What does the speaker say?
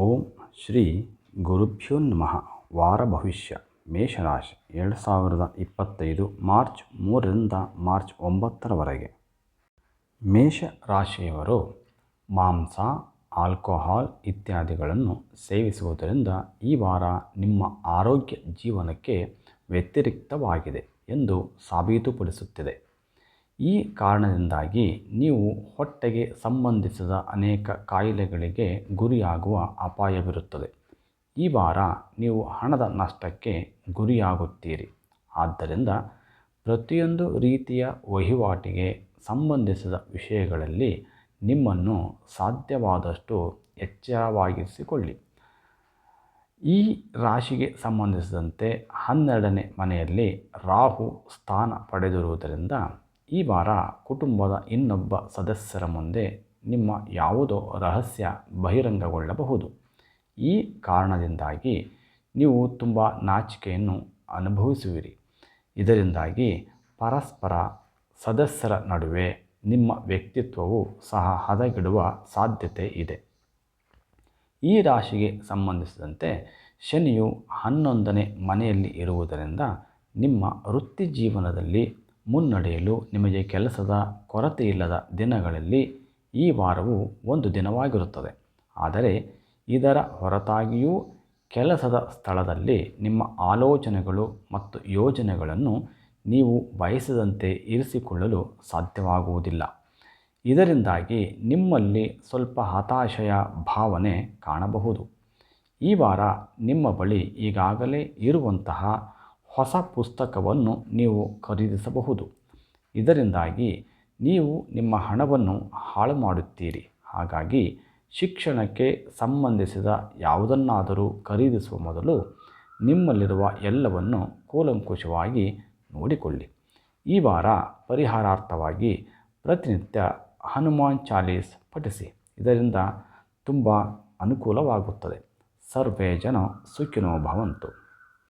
ಓಂ ಶ್ರೀ ಗುರುಭ್ಯೋ ನಮಃ. ವಾರ ಭವಿಷ್ಯ. ಮೇಷರಾಶಿ ಎರಡು ಸಾವಿರದ ಇಪ್ಪತ್ತೈದು ಮಾರ್ಚ್ ಮೂರರಿಂದ ಮಾರ್ಚ್ ಒಂಬತ್ತರವರೆಗೆ. ಮೇಷ ರಾಶಿಯವರು ಮಾಂಸ, ಆಲ್ಕೋಹಾಲ್ ಇತ್ಯಾದಿಗಳನ್ನು ಸೇವಿಸುವುದರಿಂದ ಈ ವಾರ ನಿಮ್ಮ ಆರೋಗ್ಯ ಜೀವನಕ್ಕೆ ವ್ಯತಿರಿಕ್ತವಾಗಿದೆ ಎಂದು ಸಾಬೀತುಪಡಿಸುತ್ತಿದೆ. ಈ ಕಾರಣದಿಂದಾಗಿ ನೀವು ಹೊಟ್ಟೆಗೆ ಸಂಬಂಧಿಸಿದ ಅನೇಕ ಕಾಯಿಲೆಗಳಿಗೆ ಗುರಿಯಾಗುವ ಅಪಾಯವಿರುತ್ತದೆ. ಈ ವಾರ ನೀವು ಹಣದ ನಷ್ಟಕ್ಕೆ ಗುರಿಯಾಗುತ್ತೀರಿ. ಆದ್ದರಿಂದ ಪ್ರತಿಯೊಂದು ರೀತಿಯ ವಹಿವಾಟಿಗೆ ಸಂಬಂಧಿಸಿದ ವಿಷಯಗಳಲ್ಲಿ ನಿಮ್ಮನ್ನು ಸಾಧ್ಯವಾದಷ್ಟು ಎಚ್ಚರವಾಗಿಸಿಕೊಳ್ಳಿ ಈ ರಾಶಿಗೆ ಸಂಬಂಧಿಸಿದಂತೆ ಹನ್ನೆರಡನೇ ಮನೆಯಲ್ಲಿ ರಾಹು ಸ್ಥಾನ ಪಡೆದಿರುವುದರಿಂದ ಈ ವಾರ ಕುಟುಂಬದ ಇನ್ನೊಬ್ಬ ಸದಸ್ಯರ ಮುಂದೆ ನಿಮ್ಮ ಯಾವುದೋ ರಹಸ್ಯ ಬಹಿರಂಗಗೊಳ್ಳಬಹುದು. ಈ ಕಾರಣದಿಂದಾಗಿ ನೀವು ತುಂಬ ನಾಚಿಕೆಯನ್ನು ಅನುಭವಿಸುವಿರಿ. ಇದರಿಂದಾಗಿ ಪರಸ್ಪರ ಸದಸ್ಯರ ನಡುವೆ ನಿಮ್ಮ ವ್ಯಕ್ತಿತ್ವವು ಸಹ ಹದಗೆಡುವ ಸಾಧ್ಯತೆ ಇದೆ. ಈ ರಾಶಿಗೆ ಸಂಬಂಧಿಸಿದಂತೆ ಶನಿಯು ಹನ್ನೊಂದನೇ ಮನೆಯಲ್ಲಿ ಇರುವುದರಿಂದ ನಿಮ್ಮ ವೃತ್ತಿ ಜೀವನದಲ್ಲಿ ಮುನ್ನಡೆಯಲು ನಿಮಗೆ ಕೆಲಸದ ಕೊರತೆಯಿಲ್ಲದ ದಿನಗಳಲ್ಲಿ ಈ ವಾರವು ಒಂದು ದಿನವಾಗಿರುತ್ತದೆ. ಆದರೆ ಇದರ ಹೊರತಾಗಿಯೂ ಕೆಲಸದ ಸ್ಥಳದಲ್ಲಿ ನಿಮ್ಮ ಆಲೋಚನೆಗಳು ಮತ್ತು ಯೋಜನೆಗಳನ್ನು ನೀವು ಬಯಸದಂತೆ ಇರಿಸಿಕೊಳ್ಳಲು ಸಾಧ್ಯವಾಗುವುದಿಲ್ಲ. ಇದರಿಂದಾಗಿ ನಿಮ್ಮಲ್ಲಿ ಸ್ವಲ್ಪ ಹತಾಶೆಯ ಭಾವನೆ ಕಾಣಬಹುದು. ಈ ವಾರ ನಿಮ್ಮ ಬಳಿ ಈಗಾಗಲೇ ಇರುವಂತಹ ಹೊಸ ಪುಸ್ತಕವನ್ನು ನೀವು ಖರೀದಿಸಬಹುದು. ಇದರಿಂದಾಗಿ ನೀವು ನಿಮ್ಮ ಹಣವನ್ನು ಹಾಳು ಮಾಡುತ್ತೀರಿ. ಹಾಗಾಗಿ ಶಿಕ್ಷಣಕ್ಕೆ ಸಂಬಂಧಿಸಿದ ಯಾವುದನ್ನಾದರೂ ಖರೀದಿಸುವ ಮೊದಲು ನಿಮ್ಮಲ್ಲಿರುವ ಎಲ್ಲವನ್ನು ಕೂಲಂಕುಷವಾಗಿ ನೋಡಿಕೊಳ್ಳಿ. ಈ ವಾರ ಪರಿಹಾರಾರ್ಥವಾಗಿ ಪ್ರತಿನಿತ್ಯ ಹನುಮಾನ್ ಚಾಲೀಸ್ ಪಠಿಸಿ. ಇದರಿಂದ ತುಂಬ ಅನುಕೂಲವಾಗುತ್ತದೆ. ಸರ್ವೇ ಜನ ಸುಖಿನೋ ಭವಂತು.